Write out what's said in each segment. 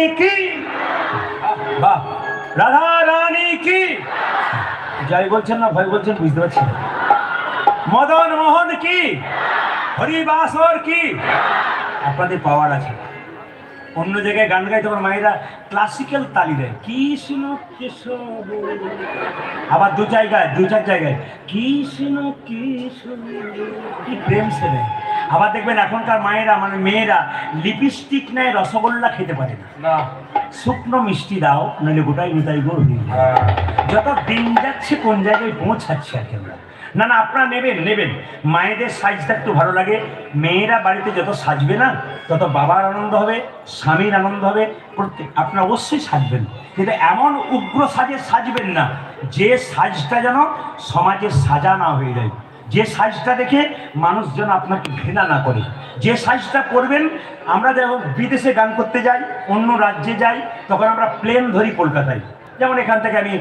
রানী কি? বাহ রাধা রানী কি? জয় বলছেন না, ভয় বলছেন, বুঝতে পারছি মদন মোহন কি? হরিবাসর কি? আপনাদের পাওয়ার আছে। অন্য জায়গায় গান গাই তোমার মায়েরা ক্লাসিক্যাল তালি দেয়। কৃষ্ণ কেশব আবার দু জায়গায়, দু চার জায়গায়। কৃষ্ণ কৃষ্ণ কি প্রেম সে দেয়। আবার দেখবেন এখনকার মায়েরা মানে মেয়েরা লিপস্টিক নেয় রসগোল্লা খেতে পারে না। শুকনো মিষ্টি দাও নাহলে গোটাই নিতাই গো যত দিন যাচ্ছে কোন জায়গায় পৌঁছাচ্ছে আর কি আমরা। না না আপনারা নেবেন নেবেন। মায়েদের সাজটা একটু ভালো লাগে। মেয়েরা বাড়িতে যত সাজবে না তত বাবার আনন্দ হবে স্বামীর আনন্দ হবে প্রত্যেক আপনারা অবশ্যই সাজবেন। কিন্তু এমন উগ্র সাজে সাজবেন না যে সাজটা যেন সমাজের সাজা না হয়ে যায়। যে সাইজটা দেখে মানুষ যেন আপনাকে ঘৃণা না করে। যে সাইজটা করবেন আমরা যখন বিদেশে গান করতে যাই, অন্য রাজ্যে যাই, তখন আমরা প্লেন ধরি কলকাতায়। যেমন এখান থেকে আমি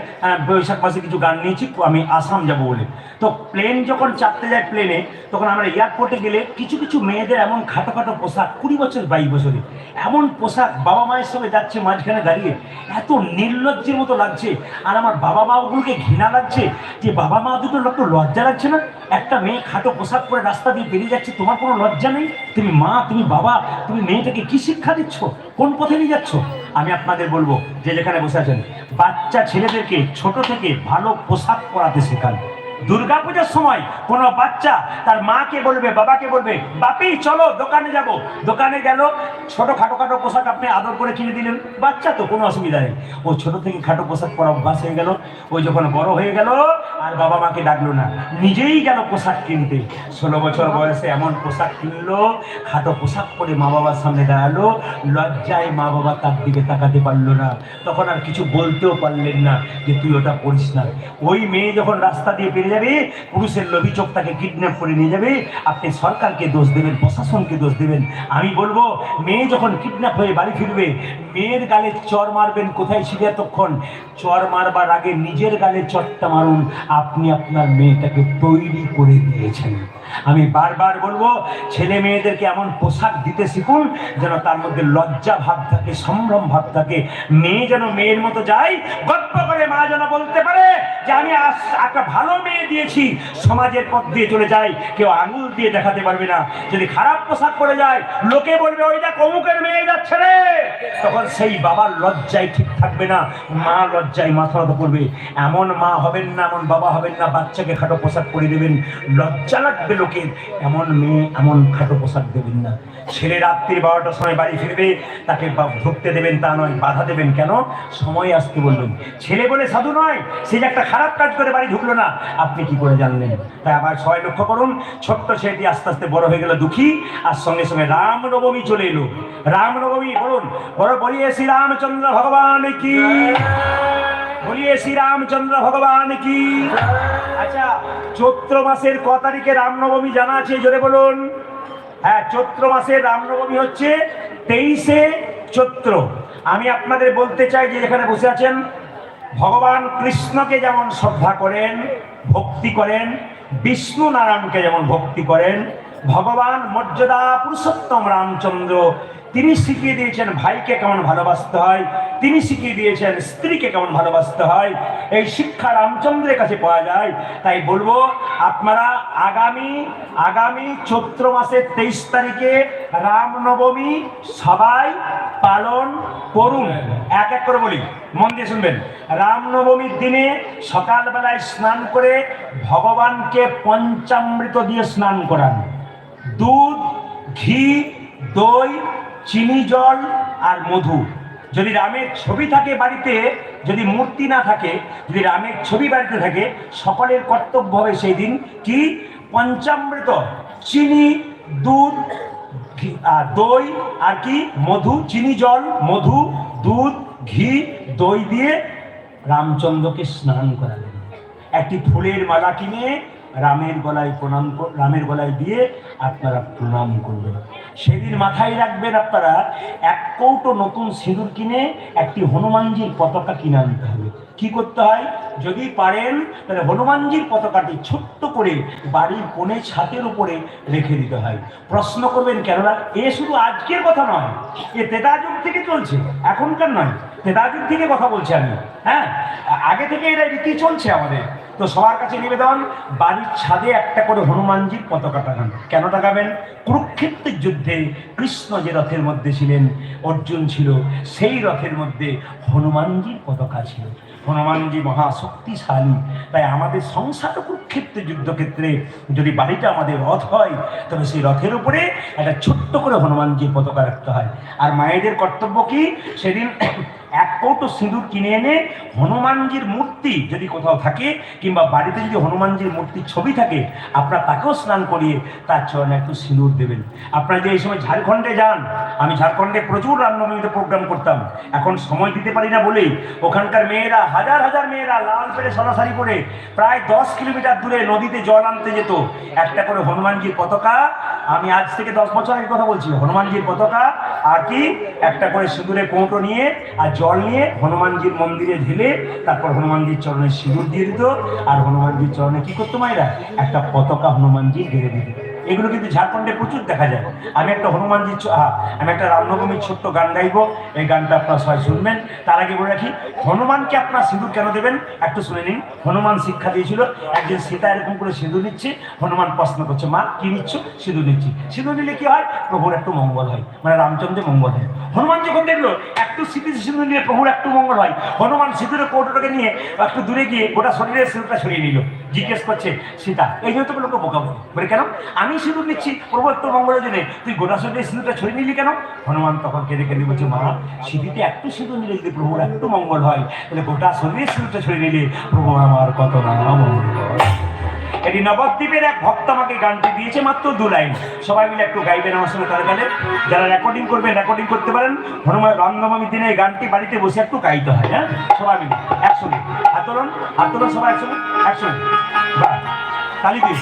বৈশাখ মাসে কিছু গান নিয়েছি, আমি আসাম যাব বলে। তো প্লেন যখন চাপতে যায় প্লেনে তখন আমরা এয়ারপোর্টে গেলে কিছু কিছু মেয়েদের এমন খাটো খাটো পোশাক, কুড়ি বছর, বাইশ বছরে এমন পোশাক বাবা মায়ের সঙ্গে যাচ্ছে মাঝখানে দাঁড়িয়ে, এত নির্লজ্জের মতো লাগছে। আর আমার বাবা মাগুলোকে ঘৃণা লাগছে যে বাবা মা দুটো একটু লজ্জা লাগছে না? একটা মেয়ে খাটো পোশাক পরে রাস্তা দিয়ে বেরিয়ে যাচ্ছে, তোমার কোনো লজ্জা নেই? তুমি মা, তুমি বাবা, তুমি মেয়েটাকে কি শিক্ষা দিচ্ছ? কোন পথে নিয়ে যাচ্ছ? আমি আপনাদের বলব, যে যেখানে বসে আছেন বাচ্চা ছেলেদেরকে ছোট থেকে ভালো পোশাক পরাতে শেখান। দুর্গাপূজার সময় কোনো বাচ্চা তার মাকে বলবে, বাবাকে বলবে, বাপি, চলো দোকানে যাব। দোকানে গেল ছোট খাটো খাটো পোশাক আপনি আদর করে কিনে দিলেন। বাচ্চা তো কোনো অসুবিধা নেই। ও ছোট থেকে খাটো পোশাক পরা অভ্যাস হয়ে গেল। ও যখন বড় হয়ে গেল, আর বাবা মাকে ডাকলো না। নিজেই গেল পোশাক কিনতে। ষোলো বছর বয়সে এমন পোশাক কিনলো, খাটো পোশাক পরে মা বাবার সামনে দাঁড়াল। লজ্জায় মা বাবা তার দিকে তাকাতে পারল না। তখন আর কিছু বলতেও পারলেন না যে, তুই ওটা করিস না। ওই মেয়ে যখন রাস্তা দিয়ে যাবে, পুরুষের লোভী চোখ তাকে কিডন্যাপ করে নিয়ে যাবে। আপনি সরকারকে দোষ দেবেন, প্রশাসনকে দোষ দেবেন। আমি বলব, মেয়ে যখন কিডন্যাপ হয়ে বাড়ি ফিরবে, মেয়ের গালে চর মারবেন কোথায় ছিল এতক্ষণ? চর মারবার আগে নিজের গালে চরটা মারুন। আপনি আপনার মেয়েটাকে তৈরি করে দিয়েছেন। আমি বারবার বলব, ছেলে মেয়েদেরকে এমন পোশাক দিতে শিখুন যেন তার মধ্যে লজ্জা ভাব থাকে, সম্ভ্রম ভাব থাকে। মেয়ে যেন মেয়ের মতো যায় গল্প করে মা যেন বলতে পারে যে, আমি একটা ভালো মেয়ে দিয়েছি, সমাজের পথ দিয়ে চলে যায় কেউ আঙুল দিয়ে দেখাতে পারবে না। যদি খারাপ পোশাক পরে যায়, লোকে বলবে, ওই দেখ, অমুকের মেয়ে যাচ্ছে রে! তখন সেই বাবার লজ্জায় ঠিক থাকবে না, মা লজ্জায় মাথা নত করবে। এমন মা হবেন না, এমন বাবা হবেন না, বাচ্চাকে খাটো পোশাক পরে দেবেন। লজ্জা লাগবে লোকের এমন মেয়ে, এমন খাটো পোশাক দেবেন না। ছেলে রাত্রি বারোটার সময় বাড়ি ফিরবে, তাকে ঢুকতে দেবেন, তা নয়, বাধা দেবেন। কেন? সময় আসতে বলবেন ছেলে বলে, সাধু নয়, সে যে একটা খারাপ কাজ করে বাড়ি ঢুকলো না। আপনি কি করে জানলেন? তাই আবার সবাই লক্ষ্য করুন, ছোট্ট ছেলেটি আস্তে আস্তে বড় হয়ে গেল দুঃখী, আর সঙ্গে সঙ্গে রামনবমী চলে এলো। রামনবমী, বলুন, বড় বলিয়ে শ্রী রামচন্দ্র ভগবান কি? বলিয়ে শ্রী রামচন্দ্র ভগবান কি? আচ্ছা চৈত্র মাসের ক তারিখে রামনবমী জানা আছে, জোরে বলুন। হ্যাঁ চৈত্র মাসের রামনবমী হচ্ছে তেইশে চৈত্র। আমি আপনাদের বলতে চাই যে এখানে বসে আছেন, ভগবান কৃষ্ণকে যেমন শ্রদ্ধা করেন, ভক্তি করেন, বিষ্ণু নারায়ণকে যেমন ভক্তি করেন, ভগবান মর্যাদা পুরুষোত্তম রামচন্দ্র তিনি শিখিয়ে দিয়েছেন ভাইকে কেমন ভালোবাসতে হয়, তিনি শিখিয়ে দিয়েছেন স্ত্রীকে কেমন ভালোবাসতে হয়। এই শিক্ষা রামচন্দ্রের কাছে পাওয়া যায়। তাই বলব, আপনারা আগামী আগামী চৈত্র মাসের তেইশ তারিখে রামনবমী সবাই পালন করুন। এক এক করে বলি, মন দিয়ে শুনবেন। রামনবমীর দিনে সকালবেলায় স্নান করে ভগবানকে পঞ্চামৃত দিয়ে স্নান করান। দুধ, ঘি, দই চিনি জল আর মধু। যদি রামের ছবি থাকে বাড়িতে, যদি মূর্তি না থাকে, যদি রামের ছবি বাড়িতে থাকে, সকলের কর্তব্য হবে সেই দিন কি? পঞ্চামৃত, চিনি, দুধ আর দই আর কি? মধু, চিনি জল, মধু, দুধ, ঘি, দই দিয়ে রামচন্দ্রকে স্নান করালেন। একটি ফুলের মালা কিনে রামের গলায় প্রণাম রামের গলায় দিয়ে আপনারা প্রণাম করবেন সেদিন মাথায় রাখবেন আপনারা, এক কৌটো নতুন সিঁদুর কিনে একটি হনুমানজির পতাকা কিনে আনতে হবে। কি করতে হয়? যদি পারেন, তাহলে হনুমানজির পতাকাটি ছোট্ট করে বাড়ির কোণে ছাতের উপরে রেখে দিতে হয়। প্রশ্ন করবেন, কেননা এ শুধু আজকের কথা নয়, এ তেতাযুগ থেকে চলছে, এখনকার নয়, তেতাযুগ থেকে কথা বলছি আমি। হ্যাঁ আগে থেকে এটা রীতি চলছে আমাদের। তো সবার কাছে নিবেদন, বাড়ির ছাদে একটা করে হনুমানজির পতাকা টাঙান। কেন টাঙাবেন? কুরুক্ষেত্রের যুদ্ধে কৃষ্ণ যে রথের মধ্যে ছিলেন, অর্জুন ছিল, সেই রথের মধ্যে হনুমানজির পতাকা ছিল। হনুমানজি মহাশক্তিশালী। তাই আমাদের সংসার কুরুক্ষেত্রে যুদ্ধক্ষেত্রে যদি বাড়িটা আমাদের রথ হয়, তবে সেই রথের উপরে একটা ছোট্ট করে হনুমানজির পতাকা রাখতে হয়। আর মায়েদের কর্তব্য কি? সেদিন এক কৌটো সিঁদুর কিনে এনে হনুমানজির মূর্তি যদি কোথাও থাকে কিংবা বাড়িতে যদি হনুমানজির মূর্তির ছবি থাকে, আপনারা তাকেও স্নান করিয়ে তার চরণে একটু সিঁদুর দেবেন। আপনারা যে এই সময় ঝাড়খণ্ডে যান, আমি ঝাড়খণ্ডে প্রচুর রামনবমীতে প্রোগ্রাম করতাম। এখন সময় দিতে পারি না বলেই ওখানকার মেয়েরা, হাজার হাজার মেয়েরা লাল পেরে সরাসরি করে প্রায় দশ কিলোমিটার দূরে নদীতে জল আনতে যেত। একটা করে হনুমানজির পতাকা, আমি আজ থেকে দশ বছর আগে কথা বলছি, হনুমানজির পতাকা আর কি, একটা করে সিঁদুরে কৌটো নিয়ে আর জল নিয়ে হনুমানজির মন্দিরে ঢেলে তারপর হনুমানজির চরণে সিঁদুর দিয়ে দিত। আর হনুমানজির চরণে কি করতো মায়েরা? একটা পতাকা হনুমানজি গেড়ে দিত। এগুলো কিন্তু ঝাড়খণ্ডে প্রচুর দেখা যায়। আমি একটা হনুমানজির আমি একটা রামনবমীর ছোট্ট গান গাইবো। এই গানটা আপনারা সবাই শুনবেন। তার আগে বলে রাখি, হনুমানকে আপনার সিঁদুর কেন দেবেন? একটু শুনে নিন। হনুমান শিক্ষা দিয়েছিল, একজন সীতা এরকম করে সিঁদুর নিচ্ছে, হনুমান প্রশ্ন করছে, মা, কি নিচ্ছ? সিঁদুর নিচ্ছি। সিঁদুর নিলে কি হয়? প্রভুর একটু মঙ্গল হয়। মানে রামচন্দ্রের মঙ্গল হয়। হনুমান যখন দেখল, একটু স্মৃতি সিঁদুর নিলে প্রভুর একটু মঙ্গল হয়। হনুমান সিঁদুরের কৌটোটাকে নিয়ে একটু দূরে গিয়ে গোটা শরীরের সিঁদুরটা ছড়িয়ে নিল। জিজ্ঞেস করছে, সীতা, এই জন্য তোকে লোকে বোকা বলে। বলে, কেন? আমি সিঁদুর নিচ্ছি, প্রভু একটু মঙ্গলের জন্য। তুই গোটা শরীরের সিঁদুরটা ছড়িয়ে নিলি কেন? হনুমান তখন কেঁদে কেঁদে বলছে, মা সিঁড়িতে একটু সিঁদুর নিলে যদি প্রভুর একটু মঙ্গল হয়, তাহলে গোটা শরীরের সিঁদুরটা ছড়িয়ে নিলে। প্রভু আমার কত না মঙ্গল এটি নবদ্বীপের এক ভক্ত আমাকে গানটি দিয়েছে মাত্র দু লাইন। সবাই মিলে একটু গাইবেন আমার সঙ্গে তার গানে। যারা রেকর্ডিং করবেন রেকর্ডিং করতে পারেন। হনুমান রামনবমীর দিনে এই গানটি বাড়িতে বসে একটু গাইতে হয় হ্যাঁ? সবাই মিলে একসঙ্গে। হাত তোলন সবাই একসঙ্গে। একসঙ্গে। তালি দিন।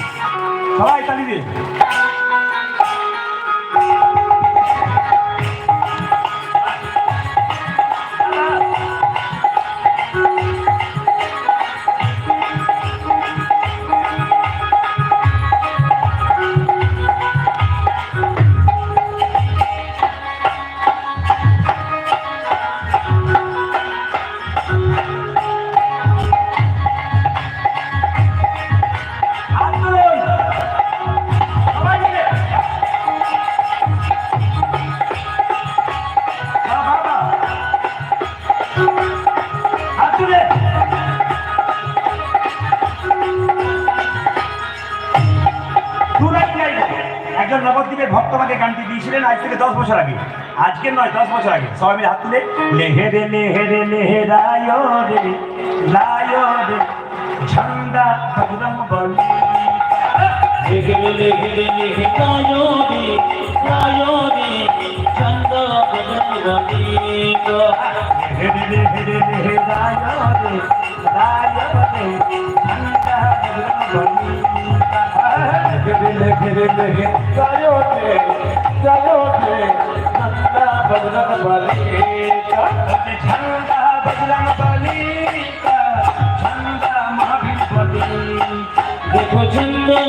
সবাই তালি দিন। দিয়েছিলেন আজ থেকে দশ বছর আগে। আজকের নয়, দশ বছর আগে। সবাই মিলে হাত তুলে লেহে রে লেহে রে লেহে রায় রে লায় রে, ঝান্ডা বজরং বলি। লেগে লেগে লেগে কায়োরি কায়োরি চন্দ বদলি লেহে রে লেহে রায় রে রায় রে ঝান্ডা বলি ঝান্ডা ঝান্ডা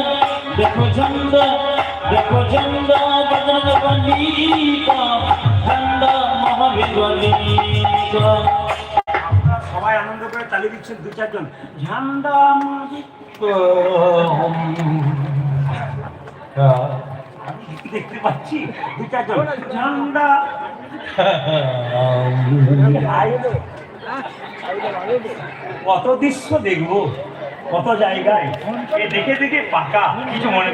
দেখো দেখো দেখো মহাবীর বলি আপনারা সবাই আনন্দ করে তালি দিচ্ছেন দু চারজন। ঝান্ডা দেখতে পাচ্ছি দু চারজন। ঝান্ডা কত দৃশ্য দেখব, কত জায়গায়। দেখে দেখে পাকা, কিছু মনে